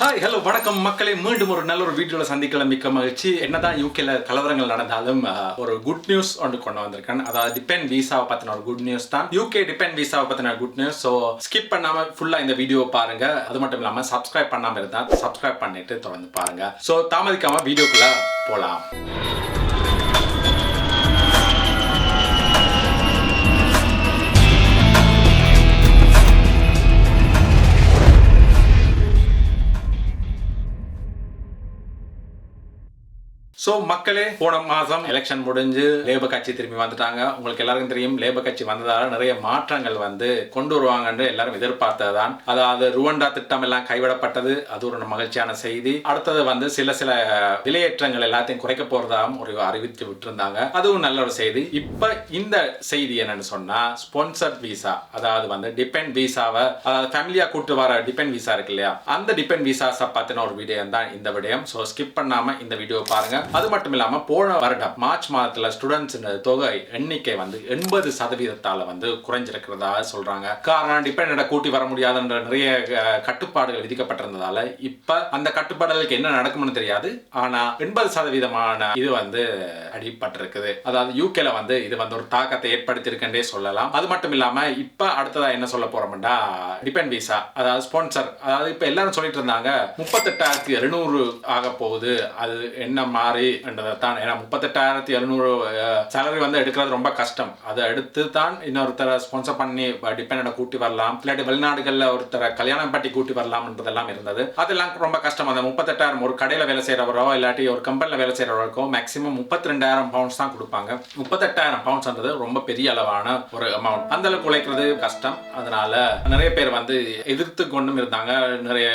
Hi hello வணக்கம் மக்களே. மீண்டும் ஒரு நல்ல ஒரு வீடியோவில் சந்திக்கல மிக்க மகிழ்ச்சி. என்னதான் யூகேல கலவரங்கள் நடந்தாலும் ஒரு குட் நியூஸ் ஒன்று கொண்டு வந்திருக்கேன் அதாவது டிபெண்ட் விசாவை பற்றின ஒரு குட் நியூஸ் தான். யூகே டிபெண்ட் விசாவை பற்றின குட் நியூஸ் ஸோ ஸ்கிப் பண்ணாமல் ஃபுல்லாக இந்த வீடியோ பாருங்க. அது மட்டும் இல்லாமல் சப்ஸ்கிரைப் பண்ணாமல் இருந்தால் சப்ஸ்கிரைப் பண்ணிட்டு தொடர்ந்து பாருங்க. ஸோ தாமதிக்காமல் வீடியோக்குள்ளே போகலாம் ஸோ மக்களே போன மாதம் எலெக்ஷன் முடிஞ்சு லேபர் கட்சி திரும்பி வந்துட்டாங்க. உங்களுக்கு எல்லாருக்கும் தெரியும் லேபர் கட்சி வந்ததால நிறைய மாற்றங்கள் வந்து கொண்டு வருவாங்கன்னு எல்லாரும் எதிர்பார்த்ததுதான். அதாவது ருவண்டா திட்டம் எல்லாம் கைவிடப்பட்டது. அது ஒரு மகிழ்ச்சியான செய்தி. அடுத்தது வந்து சில சில விலையேற்றங்கள் எல்லாத்தையும் குறைக்க போறதாகவும் ஒரு அறிவித்து விட்டுருந்தாங்க. அதுவும் நல்ல ஒரு செய்தி. இப்போ இந்த செய்தி என்னன்னு சொன்னா ஸ்பான்சர்ட் விசா அதாவது வந்து டிபெண்ட் விசாவை அதாவது ஃபேமிலியா கூட்டு வர டிபெண்ட் விசா இருக்கு இல்லையா? அந்த டிபெண்ட் விசாஸை பத்தின ஒரு விடயம் தான் இந்த விடயம். ஸோ ஸ்கிப் பண்ணாம இந்த வீடியோ பாருங்க. அது மட்டும் இல்லாமல் போன வருடம் மார்ச் மாதத்தில் ஸ்டூடெண்ட்ஸ் தொகை எண்ணிக்கை வந்து எண்பது சதவீதத்தால் வந்து குறைஞ்சிருக்கிறதா சொல்கிறாங்க காரணம் டிபெண்ட் கூட்டி வர முடியாதுன்ற நிறைய கட்டுப்பாடுகள் விதிக்கப்பட்டிருந்ததால இப்போ அந்த கட்டுப்பாடுகளுக்கு என்ன நடக்கும்னு தெரியாது. ஆனால் எண்பது சதவீதமான இது வந்து அடிபட்டிருக்குது. அதாவது யூகேல வந்து இது வந்து ஒரு தாக்கத்தை ஏற்படுத்தியிருக்கே சொல்லலாம். அது மட்டும் இல்லாமல் இப்போ அடுத்ததாக என்ன சொல்ல போறோம்னா டிபெண்ட் விசா அதாவது ஸ்பான்சர் அதாவது இப்போ எல்லாரும் சொல்லிட்டு இருந்தாங்க முப்பத்தெட்டாயிரத்தி எழுநூறு ஆக போகுது அது என்ன மாறி என்றதை தான். ஏன்னா முப்பத்தெட்டாயிரத்தி எழுநூறு சேலரி வந்து எடுக்கிறது ரொம்ப கஷ்டம். அதை எடுத்து தான் இன்னொருத்தரை ஸ்பான்சர் பண்ணி டிபெண்டை கூட்டி வரலாம். இல்லாட்டி வெளிநாடுகளில் ஒருத்தரை கல்யாணம் பட்டி கூட்டி வரலாம்ன்றதெல்லாம் இருந்தது. அதெல்லாம் ரொம்ப கஷ்டம். அந்த முப்பத்தெட்டாயிரம் ஒரு கடையில் வேலை செய்கிறவரோ இல்லாட்டி ஒரு கம்பெனியில் வேலை செய்கிறவருக்கோ மேக்ஸிமம் முப்பத்தி ரெண்டாயிரம் பவுண்ட்ஸ் தான் கொடுப்பாங்க. முப்பத்தெட்டாயிரம் பவுண்ட்ஸ்ன்றது ரொம்ப பெரிய அளவான ஒரு அமௌண்ட் அந்த அளவுக்கு உழைக்கிறது கஷ்டம். அதனால நிறைய பேர் வந்து எதிர்த்து கொண்டும் இருந்தாங்க. நிறைய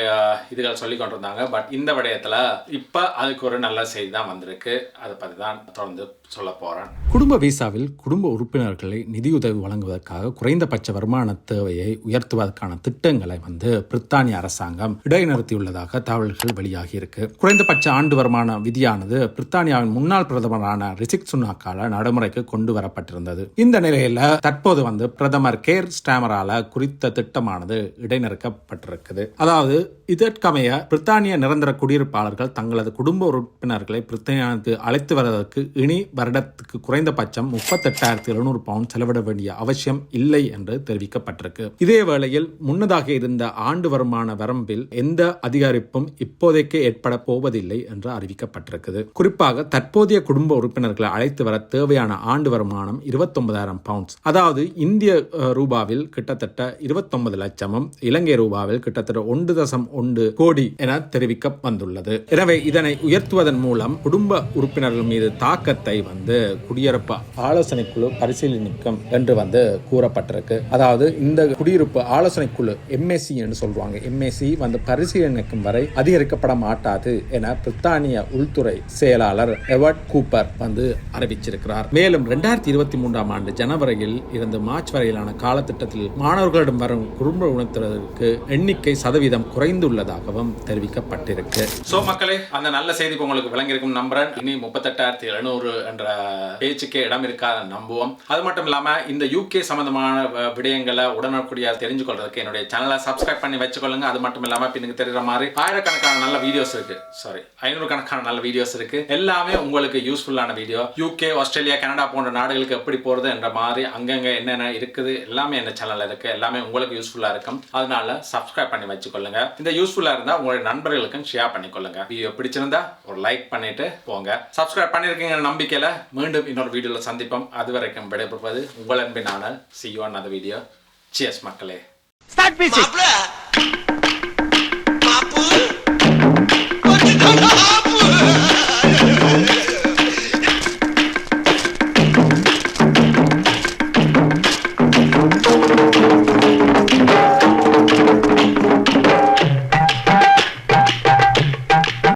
இதுகள் சொல்லி கொண்டிருந்தாங்க. பட் இந்த விடயத்தில் இப்போ அதுக்கு ஒரு நல்ல செய்தி தான் வந்திருக்கு. அதை பற்றி தான் தொடர்ந்து சொல்ல போறேன். குடும்ப விசாவில் குடும்ப உறுப்பினர்களை நிதியுதவி வழங்குவதற்காக குறைந்தபட்ச வருமான தேவையை உயர்த்துவதற்கான திட்டங்களை வந்து பிரித்தானிய அரசாங்கம் இடைநிறுத்தியுள்ளதாக தகவல்கள் வெளியாகி இருக்கு. குறைந்தபட்ச ஆண்டு வருமான விதியானது பிரித்தானியாவின் முன்னாள் பிரதமரான ரிசிக் சுனாக்கால நடைமுறைக்கு கொண்டு வரப்பட்டிருந்தது. இந்த நிலையில தற்போது வந்து பிரதமர் கேர் ஸ்டாமரால குறித்த திட்டமானது இடைநிறுக்கப்பட்டிருக்குது அதாவது இதற்கமைய பிரித்தானிய நிரந்தர குடியிருப்பாளர்கள் தங்களது குடும்ப உறுப்பினர்களை பிரித்தானியாவுக்கு அழைத்து வருவதற்கு இனி வருடத்துக்கு குறைந்தபட்சம் முப்பத்தெட்டாயிரத்தி எழுநூறு பவுண்ட் செலவிட வேண்டிய அவசியம் இல்லை என்று தெரிவிக்கப்பட்டிருக்கு. இதே வேளையில் முன்னதாக இருந்த ஆண்டு வருமான வரம்பில் எந்த அதிகரிப்பும் இப்போதைக்கு ஏற்பட போவதில்லை என்று அறிவிக்கப்பட்டிருக்கிறது குறிப்பாக தற்போதைய குடும்ப உறுப்பினர்களை அழைத்து வர தேவையான ஆண்டு வருமானம் இருபத்தொன்பதாயிரம் பவுண்ட்ஸ் அதாவது இந்திய ரூபாவில் கிட்டத்தட்ட இருபத்தொன்பது லட்சமும் இலங்கை ரூபாவில் கிட்டத்தட்ட ஒன்று தசம் ஒன்று கோடி என தெரிவிக்க வந்துள்ளது. எனவே இதனை உயர்த்துவதன் மூலம் குடும்ப குடும்ப உறுப்பினர்கள் மீது தாக்கத்தை வந்து குடியிருப்பு ஆலோசனை குழு பரிசீலனிக்கும் என்று வந்து கூறப்பட்டிருக்கு. அதாவது இந்த குடியிருப்பு ஆலோசனை குழு எம்எஸ்சி என்று சொல்றாங்க எம்எஸ்சி வந்து பரிசீலனைக்கும் வரை அதிகரிக்கப்பட மாட்டாது என பிரித்தானிய உள்துறை செயலாளர் எவர்ட் கூப்பர் வந்து அறிவிச்சிருக்கிறார். மேலும் இரண்டாயிரத்தி இருபத்தி மூன்றாம் ஆண்டு ஜனவரியில் இருந்து மார்ச் வரையிலான காலத்திட்டத்தில் மாணவர்களிடம் வரும் குடும்ப உணர்த்துவதற்கு எண்ணிக்கை சதவீதம் குறைந்துள்ளதாகவும் தெரிவிக்கப்பட்டிருக்கு. சோ மக்களே அந்த நல்ல செய்தி உங்களுக்கு விளங்கியிருக்கும் நம்புறேன் இனி முப்பத்தெட்டாயிரத்தி எழுநூறு என்ற பேச்சுக்கே இடம் இருக்காத நம்புவோம். அது மட்டும் இல்லாம இந்த யூகே சம்பந்தமான விடயங்களை உடனுக்குடியா தெரிஞ்சு கொள்றதுக்கு என்னுடைய சேனலை சப்ஸ்கிரைப் பண்ணி வச்சுக்கொள்ளுங்க. அது மட்டும் இல்லாம பின்னுக்கு தெரியுற மாதிரி ஆயிரக்கணக்கான நல்ல வீடியோஸ் இருக்கு. சாரி ஐநூறு கணக்கான நல்ல வீடியோஸ் இருக்கு. எல்லாமே உங்களுக்கு யூஸ்ஃபுல்லான வீடியோ யூகே ஆஸ்திரேலியா கனடா போன்ற நாடுகளுக்கு எப்படி போறது என்ற மாதிரி அங்கங்க என்னென்ன இருக்குது எல்லாமே என்ன சேனல்ல இருக்கு. எல்லாமே உங்களுக்கு யூஸ்ஃபுல்லா இருக்கும். அதனால சப்ஸ்கிரைப் பண்ணி வச்சுக்கொள்ளுங்க. இந்த யூஸ்ஃபுல்லா இருந்தா உங்களுடைய நண்பர்களுக்கும் ஷேர் பண்ணிக்கொள்ளுங்க. வீடியோ பிடிச்சிருந்தா ஒரு லைக் பண்ணிட்டு போங்க. சப்ஸ்கிரைப் பண்ணிருக்கீங்க நம்பிக்கையில மீண்டும் இன்னொரு வீடியோல சந்திப்போம். அது வரைக்கும் விடைபெறுவது உங்கள் அன்பினான சி யூ அந்த வீடியோ சியஸ் மக்களே. மாப்பிள